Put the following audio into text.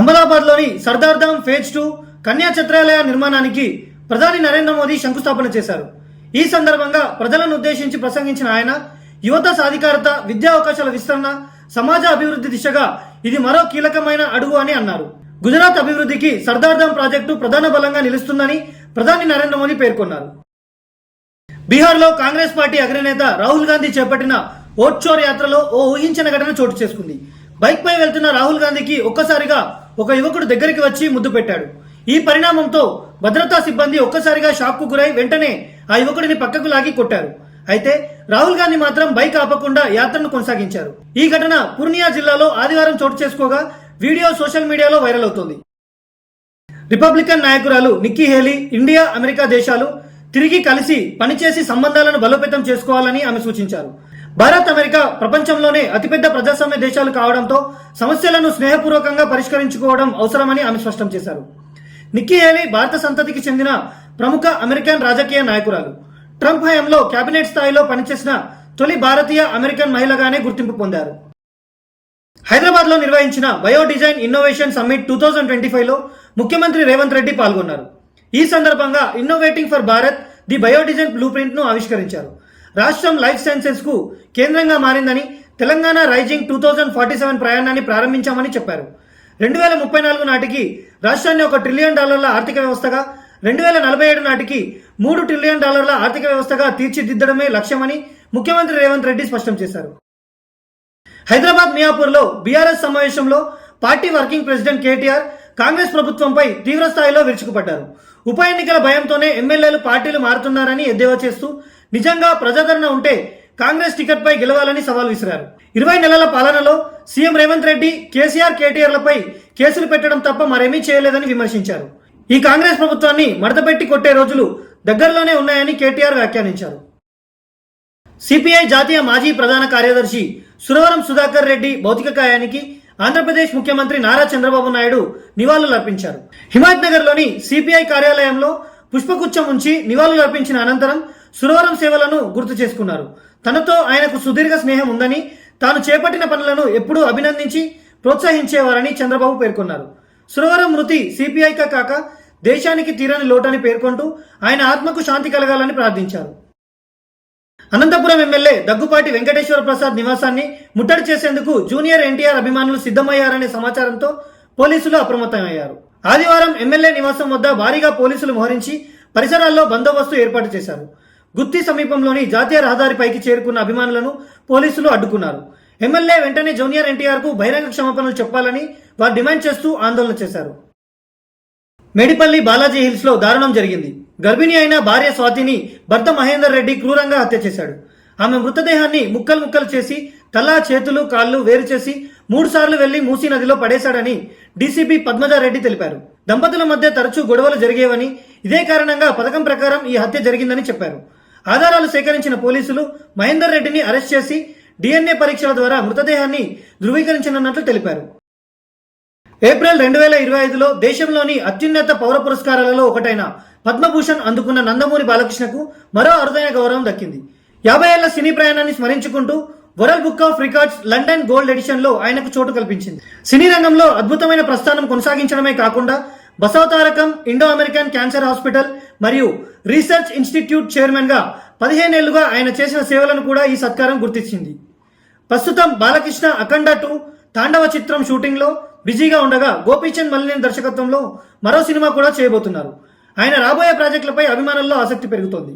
అహ్మదాబాద్లోని సర్దార్ధామ్ phase two కన్యా చిత్రాలయ నిర్మాణానికి ప్రధాని నరేంద్ర మోదీ శంకుస్థాపన చేశారు. ఈ సందర్భంగా ప్రజలను ఉద్దేశించి ప్రసంగించిన ఆయన యువత సాధికారత విద్యా అవకాశాల విస్తరణ సమాజ అభివృద్ధి దిశగా ఇది మరో కీలకమైన అడుగు అని అన్నారు. గుజరాత్ అభివృద్ధికి సర్దార్ధామ్ ప్రాజెక్టు ప్రధాన బలంగా నిలుస్తుందని ప్రధాని నరేంద్ర మోదీ పేర్కొన్నారు. బీహార్లో కాంగ్రెస్ పార్టీ అగ్రనేత రాహుల్ గాంధీ చేపట్టిన ఓట్చోర్ యాత్రలో ఓ ఊహించిన ఘటన చోటు చేసుకుంది. బైక్పై వెళ్తున్న రాహుల్ గాంధీకి ఒక్కసారిగా ఒక యువకుడు దగ్గరికి వచ్చి ముద్దు పెట్టాడు. ఈ పరిణామంతో భద్రతా సిబ్బంది ఒక్కసారిగా షాక్కు గురై వెంటనే ఆ యువకుడిని పక్కకు లాగి కొట్టారు. అయితే రాహుల్ గాంధీ మాత్రం బైక్ ఆపకుండా యాత్రను కొనసాగించారు. ఈ ఘటన పూర్ణియా జిల్లాలో ఆదివారం చోటు చేసుకోగా వీడియో సోషల్ మీడియాలో వైరల్ అవుతోంది. రిపబ్లికన్ నాయకురాలు నిక్కీ హేలీ ఇండియా అమెరికా దేశాలు తిరిగి కలిసి పనిచేసి సంబంధాలను బలోపేతం చేసుకోవాలని ఆమె సూచించారు. భారత్ అమెరికా ప్రపంచంలోనే అతిపెద్ద ప్రజాస్వామ్య దేశాలు కావడంతో సమస్యలను స్నేహపూర్వకంగా పరిష్కరించుకోవడం అవసరమని ఆమె స్పష్టం చేశారు. నిక్కీ హేలీ భారత సంతతికి చెందిన ప్రముఖ అమెరికన్ రాజకీయ నాయకురాలు. ట్రంప్ హయాంలో కేబినెట్ స్థాయిలో పనిచేసిన తొలి భారతీయ అమెరికన్ మహిళగానే గుర్తింపు పొందారు. హైదరాబాద్లో నిర్వహించిన bio design innovation summit two thousand twenty ఫైవ్లో ముఖ్యమంత్రి రేవంత్ రెడ్డి పాల్గొన్నారు. ఈ సందర్భంగా innovating for Bharat the bio design blue ప్రింట్ను ఆవిష్కరించారు. రాష్ట్రం లైఫ్ సైన్సెస్కు కేంద్రంగా మారిందని Telangana rising two thousand forty seven ప్రయాణాన్ని ప్రారంభించామని చెప్పారు. రెండు వేల ముప్పై నాలుగు నాటికి రాష్ట్రాన్ని ఒక ట్రిలియన్ డాలర్ల ఆర్థిక వ్యవస్థగా రెండు వేల నలభై ఏడు నాటికి మూడు ట్రిలియన్ డాలర్ల ఆర్థిక వ్యవస్థగా తీర్చిదిద్దడమే లక్ష్యమని ముఖ్యమంత్రి రేవంత్ రెడ్డి స్పష్టం చేశారు. హైదరాబాద్ మియాపూర్లో బీఆర్ఎస్ సమావేశంలో party working president KTR Congress ప్రభుత్వంపై తీవ్ర స్థాయిలో విరుచుకుపడ్డారు. ఉప ఎన్నికల భయంతోనే ఎమ్మెల్యేలు పార్టీలు మారుతున్నారని ఎద్దేవా చేస్తూ నిజంగా ప్రజాదరణ ఉంటే కాంగ్రెస్ టికెట్పై గెలవాలని సవాల్ విసిరారు. ఇరవై నెలల పాలనలో సీఎం రేవంత్ రెడ్డి కేసీఆర్ కేటీఆర్లపై కేసులు పెట్టడం తప్ప మరేమీ చేయలేదని విమర్శించారు. ఈ కాంగ్రెస్ ప్రభుత్వాన్ని మడతపెట్టి కొట్టే రోజులు దగ్గరలోనే ఉన్నాయని కేటీఆర్ వ్యాఖ్యానించారు. సిపిఐ జాతీయ మాజీ ప్రధాన కార్యదర్శి సురవరం సుధాకర్ రెడ్డి భౌతిక కాయానికి ఆంధ్రప్రదేశ్ ముఖ్యమంత్రి నారా చంద్రబాబు నాయుడు నివాళులర్పించారు హిమాయత్ నగర్లోని సిపిఐ కార్యాలయంలో పుష్పగుచ్చం ఉంచి నివాళులర్పించిన అనంతరం సురవరం సేవలను గుర్తు చేసుకున్నారు. తనతో ఆయనకు సుదీర్ఘ స్నేహం ఉందని తాను చేపట్టిన పనులను ఎప్పుడూ అభినందించి ప్రోత్సహించేవారని చంద్రబాబు పేర్కొన్నారు. సురవరం మృతి సిపిఐకా కాక దేశానికి తీరని లోటని పేర్కొంటూ ఆయన ఆత్మకు శాంతి కలగాలని ప్రార్థించారు. అనంతపురం ఎమ్మెల్యే దగ్గుపాటి వెంకటేశ్వర ప్రసాద్ నివాసాన్ని ముట్టడి చేసేందుకు జూనియర్ ఎన్టీఆర్ అభిమానులు సిద్ధమయ్యారనే సమాచారంతో పోలీసులు అప్రమత్తమయ్యారు. ఆదివారం ఎమ్మెల్యే నివాసం వద్ద భారీగా పోలీసులు మోహరించి పరిసరాల్లో బందోబస్తు ఏర్పాటు చేశారు. గుత్తి సమీపంలోని జాతీయ రహదారిపైకి చేరుకున్న అభిమానులను పోలీసులు అడ్డుకున్నారు. ఎమ్మెల్యే వెంటనే జూనియర్ ఎన్టీఆర్కు బహిరంగ క్షమాపణలు చెప్పాలని వారు డిమాండ్ చేస్తూ ఆందోళన చేశారు. మేడిపల్లి బాలాజీ హిల్స్లో దారుణం జరిగింది. గర్భిణి అయిన భార్య స్వాతిని భర్త మహేందర్ రెడ్డి క్రూరంగా హత్య చేశాడు. ఆమె మృతదేహాన్ని ముక్కలు ముక్కలు చేసి తల చేతులు కాళ్ళు వేరు చేసి మూడు సార్లు వెళ్ళి మూసీ నదిలో పడేశాడని డీసీపీ పద్మజారెడ్డి తెలిపారు. దంపతుల మధ్య తరచూ గొడవలు జరిగేవని ఇదే కారణంగా పథకం ప్రకారం ఈ హత్య జరిగిందని చెప్పారు. ఆధారాలు సేకరించిన పోలీసులు మహేందర్ రెడ్డిని అరెస్ట్ చేసి డిఎన్ఏ పరీక్షల ద్వారా మృతదేహాన్ని ధృవీకరించనున్నట్లు తెలిపారు. ఏప్రిల్ రెండు వేల ఇరవై ఐదులో దేశంలోని అత్యున్నత పౌర పురస్కారాలలో ఒకటైన పద్మభూషణ్ అందుకున్న నందమూరి బాలకృష్ణకు మరో అరుదైన గౌరవం దక్కింది. యాభై ఏళ్ళ సినీ ప్రయాణాన్ని స్మరించుకుంటూ world book of records London gold ఎడిషన్లో ఆయనకు చోటు కల్పించింది. సినీ రంగంలో అద్భుతమైన ప్రస్థానం కొనసాగించడమే కాకుండా Basavatarakam Indo American cancer hospital మరియు రీసెర్చ్ ఇన్స్టిట్యూట్ చైర్మన్గా పదిహేనేళ్ళుగా ఆయన చేసిన సేవలను కూడా ఈ సత్కారం గుర్తించింది. ప్రస్తుతం బాలకృష్ణ అఖండ టూ తాండవ చిత్రం షూటింగ్లో బిజీగా ఉండగా గోపీచంద్ మల్లినేని దర్శకత్వంలో మరో సినిమా కూడా చేయబోతున్నారు. ఆయన రాబోయే ప్రాజెక్టులపై అభిమానుల్లో ఆసక్తి పెరుగుతోంది.